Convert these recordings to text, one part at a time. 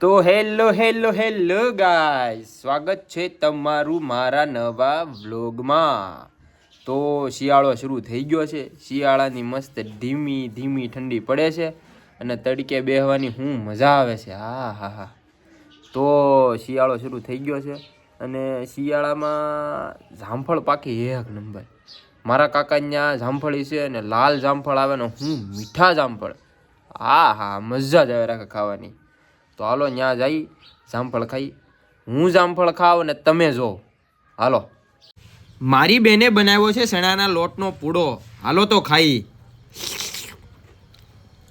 તો hello hello hello ગાય સ્વાગત છે તમારું મારા નવા વ્લોગમાં. તો શિયાળો શરૂ થઈ ગયો છે. શિયાળાની મસ્ત ધીમી ધીમી ઠંડી પડે છે અને તડકે બેહવાની હું મજા આવે છે. હા હા હા. તો શિયાળો શરૂ થઈ ગયો છે અને શિયાળામાં જામફળ પાકી એક નંબર. મારા કાકા ત્યાં જામફળી છે અને લાલ જામફળ આવે ને હું મીઠા જામફળ. હા હા, મજા જ આવે રાખે ખાવાની. તો હાલો ત્યાં જઈ જામફળ ખાઈ. હું જામફળ ખાવ ને તમે જો. હાલો. મારી બેને બનાવ્યો છે શેણાના લોટનો પૂડો. હાલો તો ખાઈ.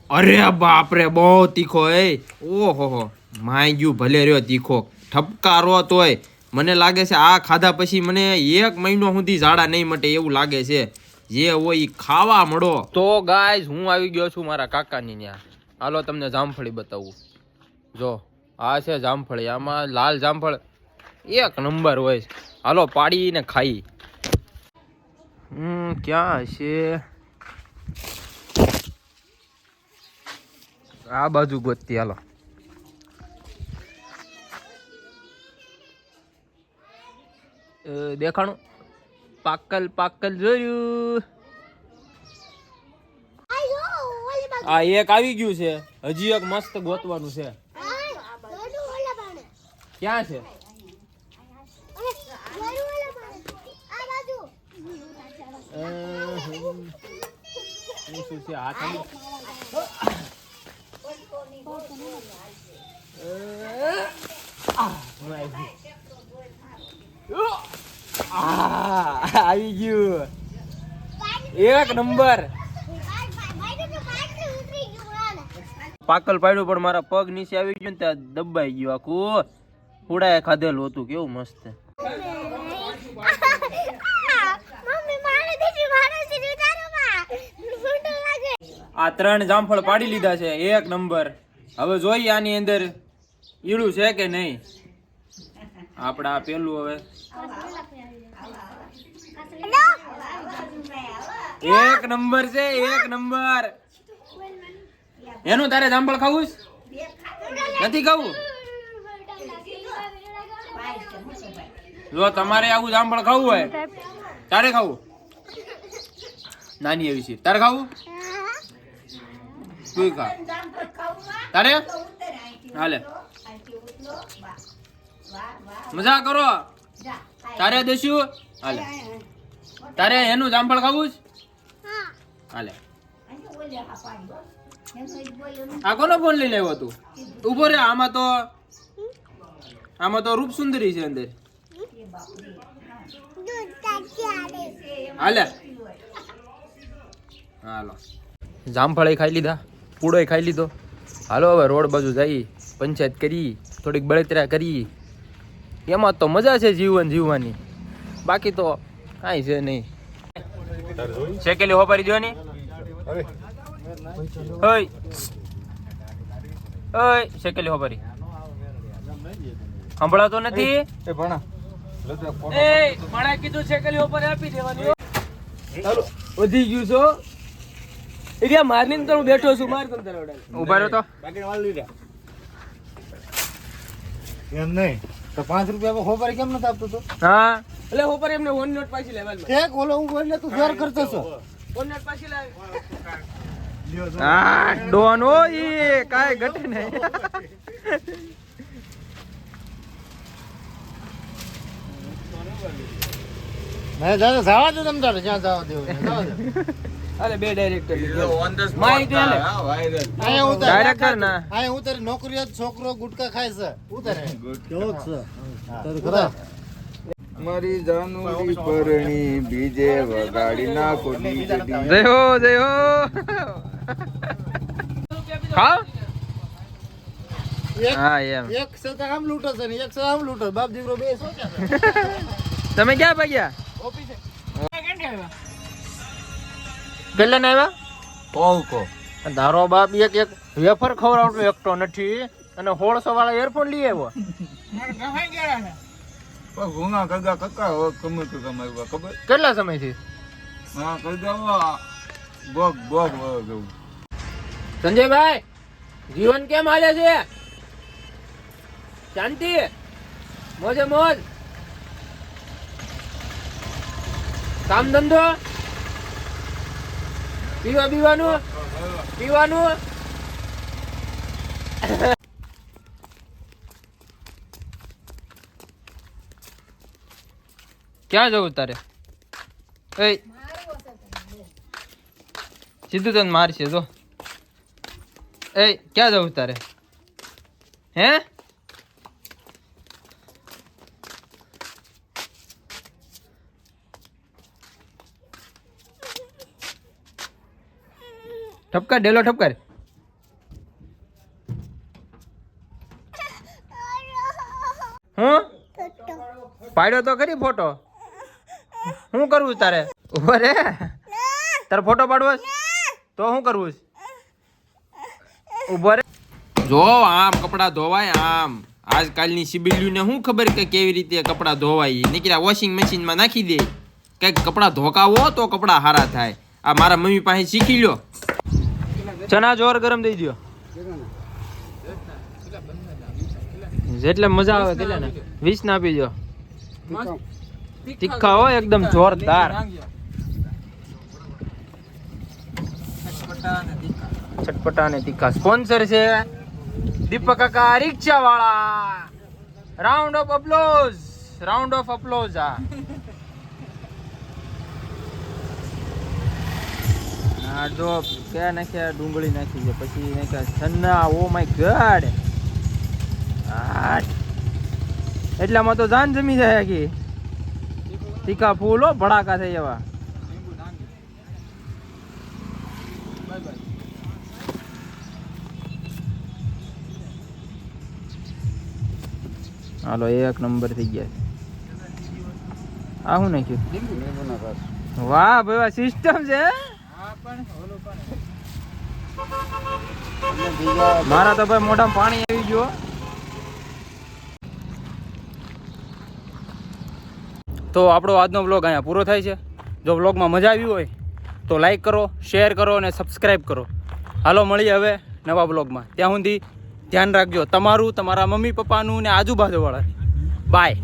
અરે બાપ રે બહુ તીખો એ. ઓહો માય ગયું ભલે રહ્યો તીખો. ઠપકારો તોય મને લાગે છે આ ખાધા પછી મને એક મહિનો સુધી ઝાડા નહીં મટે એવું લાગે છે. જે હોય ખાવા મળો. તો ગાય હું આવી ગયો છું મારા કાકાની ત્યાં હાલો તમને જામફળી બતાવું. જો આ છે જામફળી આમાં લાલ જામફળ એક નંબર હોય છે. હાલો પાડીને ખાઈ. હમ ક્યાં છે આ બાજુ ગોતતી હાલો. દેખાણું? પાકલ પાકલ જોયું. આ એક આવી ગયું છે. હજી એક મસ્ત ગોતવાનું છે. ક્યાં છે? શું. આવી ગયું. એક નંબર. પાકલ પાડ્યું પણ મારા પગ નીચે આવી ગયું ને ત્યાં દબાઈ ગયું આખું. હુડાએ ખાધેલું હતું, કેવું મસ્ત આ ત્રણ જામફળ પાડી લીધા છે, એક નંબર. હવે જોઈએ આની અંદર ઈડું છે કે નહીં? આપણે આ પેલું હવે. એક નંબર છે, એક નંબર. એનું તારે જામફળ ખાવું નથી ખાવું? જો તમારે આવું જામફળ ખાવું હોય તારે ખાવું? નાની એવી છે. તારે ખાવું? તું ખા. તારે? હાલે મજા કરો. તારે દસ્યું હાલે તારે એનું જામફળ ખાવું જ? હાલે આ કોનો ફોન લઈને આવ્યો તું? ઊભો રે આમાં તો આમાં તો રૂપ સુંદરી છે અંદર. હાલે. હાલો. જામફળ ખાઈ લીધા પૂડો ખાઈ લીધો. હાલો હવે રોડ બાજુ જઈ પંચાયત કરી થોડીક બળતરા કરી. એમાં તો મજા છે જીવન જીવવાની. બાકી તો કાંઈ છે નહીં. શેકેલી હોપારી જોવાની? ઓય. ઓય શેકેલી હોપારી? સંભળાતો નથી? એ ભણા. કીધું છે કે ઉપર આપી દેવાની ચાલો. વધી ગયું છો એરિયા મારની અંદર હું બેઠો છું માર તમ તારે ઊભા રહ્યો તો. એમ નહીં. તો પાંચ રૂપિયા હોપર કેમ નથી આપતો તો? હા. એટલે હોપર એમને વન નોટ પાછી લેવાલ એક ઓલો હું બોલે તું ફેર કરતો છો. વન નોટ પાછી લાવ. હા ડોનો ઈ કાય ઘટે નહીં. મેં જાતે જવા દે તમ તારે જ્યાં જવા દેવું હોય, જવા દે. અરે બે ડાયરેક્ટર માહિતી આલે અહીંયા ઉતાર ડાયરેક્ટર ના. અહીંયા ઉતાર નોકરીયાત છોકરો ગુટકા ખાય છે. ઉતારે કેવો છે. તારું ખરા મારી જાનુડી પરણી બીજે વગાડી નાખો ડીજડી. જય હો જય હો. ખાવ હા એમ. એક સતા આમ લૂંટો છે ને એક સતા આમ લૂંટો બાપ દીકરો બે તમે ક્યાં ભાગ્યા? કેટલા ને આવ્યા? ધારો બાપ એક એક વેફર ખવડાવતો એકતો નથી. અને હોળસો વાળા એરફોન લઈ આવ્યો. કગા કક્કા ખબર? કેટલા સમયથી? હા કગા બોગ બોગ જવું સંજયભાઈ જીવન કેમ હાલે છે? શાંતિ? મોજે મોજ? કામ ધંધો? પીવા પીવાનું પીવાનું? ક્યાં જવું તારે? એ. સીધું તને મારશે, જો. એ, ક્યાં જવું તારે? હે? ઠપકાર, ડેલો ઠપકાર. હું? પાડ્યો તો ખરી ફોટો. શું કરવું તારે? ઊભો તારે ફોટો પાડવો તો શું કરવું ઊભો રે. જો આમ કપડા ધોવાય આમ. આજકાલની સિબિલ્યુને શું ખબર કે કેવી રીતે કપડા ધોવાય? નીકળ્યા વોશિંગ મશીનમાં નાખી દે. કંઈક કપડા ધોકાવો તો કપડા સારા થાય. આ મારા મમ્મી પાસે શીખી લ્યો. ચણા જોર ગરમ દઈ દો જેટલે મજા આવે તેટલે ને. વીસ ના આપી દો તીખા હોય એકદમ જોરદાર. ચટપટા ને તીખા. સ્પોન્સર છે દીપક કાકા રિક્ષા વાળા round of applause round of applause આ. આ જો ક્યાં નાખ્યા? ડુંગળી નાખી છે. પછી નાખ્યા છન્ના. Oh my ગડ! એટલામાં તો જાન જમી જાય કે તીખા ફૂલ ભડાકા થઈ જવા. હાલો એક નંબર થઈ ગયા આ શું નાખ્યું? વાહ ભાઈ સિસ્ટમ છે મારા તો ભાઈ મોઢામાં પાણી આવી ગયો તો આપણો આજનો બ્લોગ અહીંયા પૂરો થાય છે. જો બ્લોગમાં મજા આવી હોય, તો લાઈક કરો શેર કરો અને સબસ્ક્રાઈબ કરો. હાલો, મળીએ હવે નવા બ્લોગમાં ત્યાં સુધી ધ્યાન રાખજો. તમારું, તમારા મમ્મી પપ્પાનું ને આજુબાજુવાળા બાય